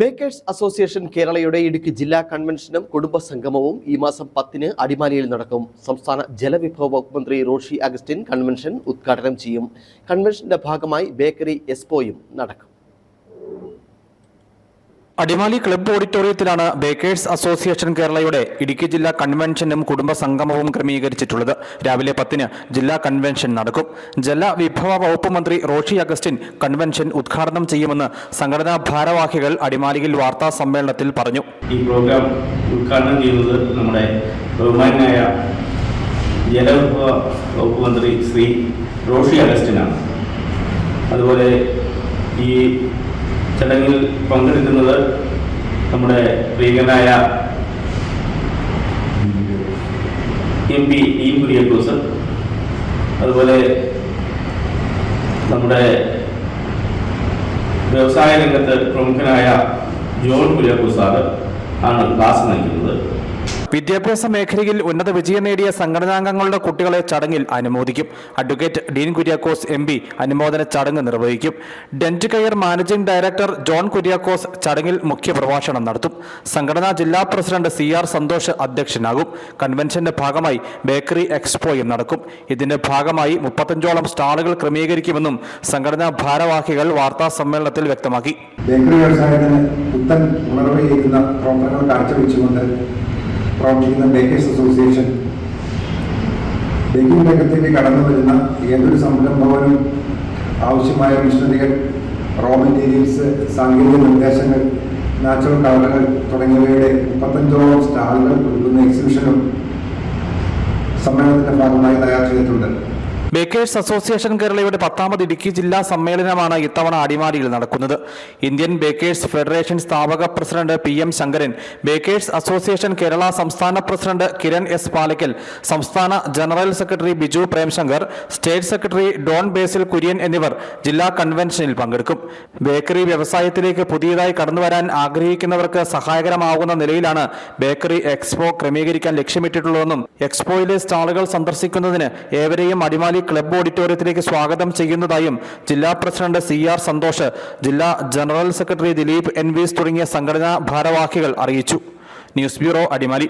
Baker's association കേരളയുടെ ഇടുക്കി ജില്ലാ കൺവെൻഷനും കുടുംബ സംഗമവും ഈ മാസം പത്തിന് അടിമാലിയിൽ നടക്കും. സംസ്ഥാന ജലവിഭവ വകുപ്പ് മന്ത്രി റോഷി അഗസ്റ്റിൻ കൺവെൻഷൻ ഉദ്ഘാടനം ചെയ്യും. കൺവെൻഷന്റെ ഭാഗമായി ബേക്കറി എക്സ്പോയും നടക്കും. അടിമാലി ക്ലബ്ബ് ഓഡിറ്റോറിയത്തിലാണ് ബേക്കേഴ്സ് അസോസിയേഷൻ കേരളയുടെ ഇടുക്കി ജില്ലാ കൺവെൻഷനും കുടുംബ സംഗമവും ക്രമീകരിച്ചിട്ടുള്ളത്. രാവിലെ പത്തിന് ജില്ലാ കൺവെൻഷൻ നടക്കും. ജല വിഭവ വകുപ്പ് മന്ത്രി റോഷി അഗസ്റ്റിൻ കൺവെൻഷൻ ഉദ്ഘാടനം ചെയ്യുമെന്ന് സംഘടനാ ഭാരവാഹികൾ അടിമാലിയിൽ വാർത്താ സമ്മേളനത്തിൽ പറഞ്ഞു. ഈ പ്രോഗ്രാം ഉദ്ഘാടനം നമ്മുടെ ബഹുമാനായ ജലവിഭവ വകുപ്പ് മന്ത്രി ശ്രീ റോഷി അഗസ്റ്റിനാണ്. അതുപോലെ ഈ ചടങ്ങിൽ പങ്കെടുക്കുന്നത് നമ്മുടെ പ്രിയങ്കനായ എം പി ഡീൻ കുര്യക്കോസ് അതുപോലെ നമ്മുടെ വ്യവസായ രംഗത്ത് പ്രമുഖനായ ജോൺ കുര്യാക്കോസ് ആണ് ക്ലാസ് നൽകുന്നത്. വിദ്യാഭ്യാസ മേഖലയിൽ ഉന്നത വിജയം നേടിയ സംഘടനാംഗങ്ങളുടെ കുട്ടികളെ ചടങ്ങിൽ അനുമോദിക്കും. Advocate Dean Kuriakose M P അനുമോദന ചടങ്ങ് നിർവഹിക്കും. Dent care managing director John Kuriakose ചടങ്ങിൽ മുഖ്യപ്രഭാഷണം നടത്തും. സംഘടനാ ജില്ലാ പ്രസിഡന്റ് സി ആർ സന്തോഷ് അധ്യക്ഷനാകും. കൺവെൻഷന്റെ ഭാഗമായി ബേക്കറി എക്സ്പോയും നടക്കും. ഇതിന്റെ ഭാഗമായി മുപ്പത്തഞ്ചോളം സ്റ്റാളുകൾ ക്രമീകരിക്കുമെന്നും സംഘടനാ ഭാരവാഹികൾ വാർത്താ സമ്മേളനത്തിൽ വ്യക്തമാക്കി. പ്രവർത്തിക്കുന്ന ബേക്കേഴ്സ് അസോസിയേഷൻ ബേക്കിംഗ് രംഗത്തേക്ക് കടന്നു വരുന്ന ഏതൊരു സംരംഭവനും ആവശ്യമായ മിഷനറികൾ റോ മെറ്റീരിയൽസ് സാങ്കേതിക നിർദ്ദേശങ്ങൾ നാച്ചുറൽ കളറുകൾ തുടങ്ങിയവയുടെ മുപ്പത്തഞ്ചോളം സ്റ്റാളുകൾ കൊടുക്കുന്ന എക്സിബിഷനും സമ്മേളനത്തിന്റെ ഭാഗമായി തയ്യാർ ചെയ്തിട്ടുണ്ട്. ബേക്കേഴ്സ് അസോസിയേഷൻ കേരളയുടെ പത്താമത് ഇടുക്കി ജില്ലാ സമ്മേളനമാണ് ഇത്തവണ അടിമാലിയിൽ നടക്കുന്നത്. ഇന്ത്യൻ ബേക്കേഴ്സ് ഫെഡറേഷൻ സ്ഥാപക president P M Sankaran bakers association Kerala സംസ്ഥാന പ്രസിഡന്റ് കിരൺ എസ് പാലക്കൽ സംസ്ഥാന general secretary Biju Premshankar state secretary Don Basil Kurian എന്നിവർ ജില്ലാ കൺവെൻഷനിൽ പങ്കെടുക്കും. ബേക്കറി വ്യവസായത്തിലേക്ക് പുതിയതായി കടന്നുവരാൻ ആഗ്രഹിക്കുന്നവർക്ക് സഹായകരമാകുന്ന നിലയിലാണ് ബേക്കറി എക്സ്പോ ക്രമീകരിക്കാൻ ലക്ഷ്യമിട്ടിട്ടുള്ളതെന്നും എക്സ്പോയിലെ സ്റ്റാളുകൾ സന്ദർശിക്കുന്നതിന് ഏവരെയും അടിമാലി ക്ലബ്ബ് ഓഡിറ്റോറിയത്തിലേക്ക് സ്വാഗതം ചെയ്യുന്നതായും ജില്ലാ പ്രസിഡന്റ് സി ആർ സന്തോഷ് ജില്ലാ ജനറൽ സെക്രട്ടറി ദിലീപ് എൻ തുടങ്ങിയ സംഘടനാ ഭാരവാഹികൾ അറിയിച്ചു. News bureau Adimali.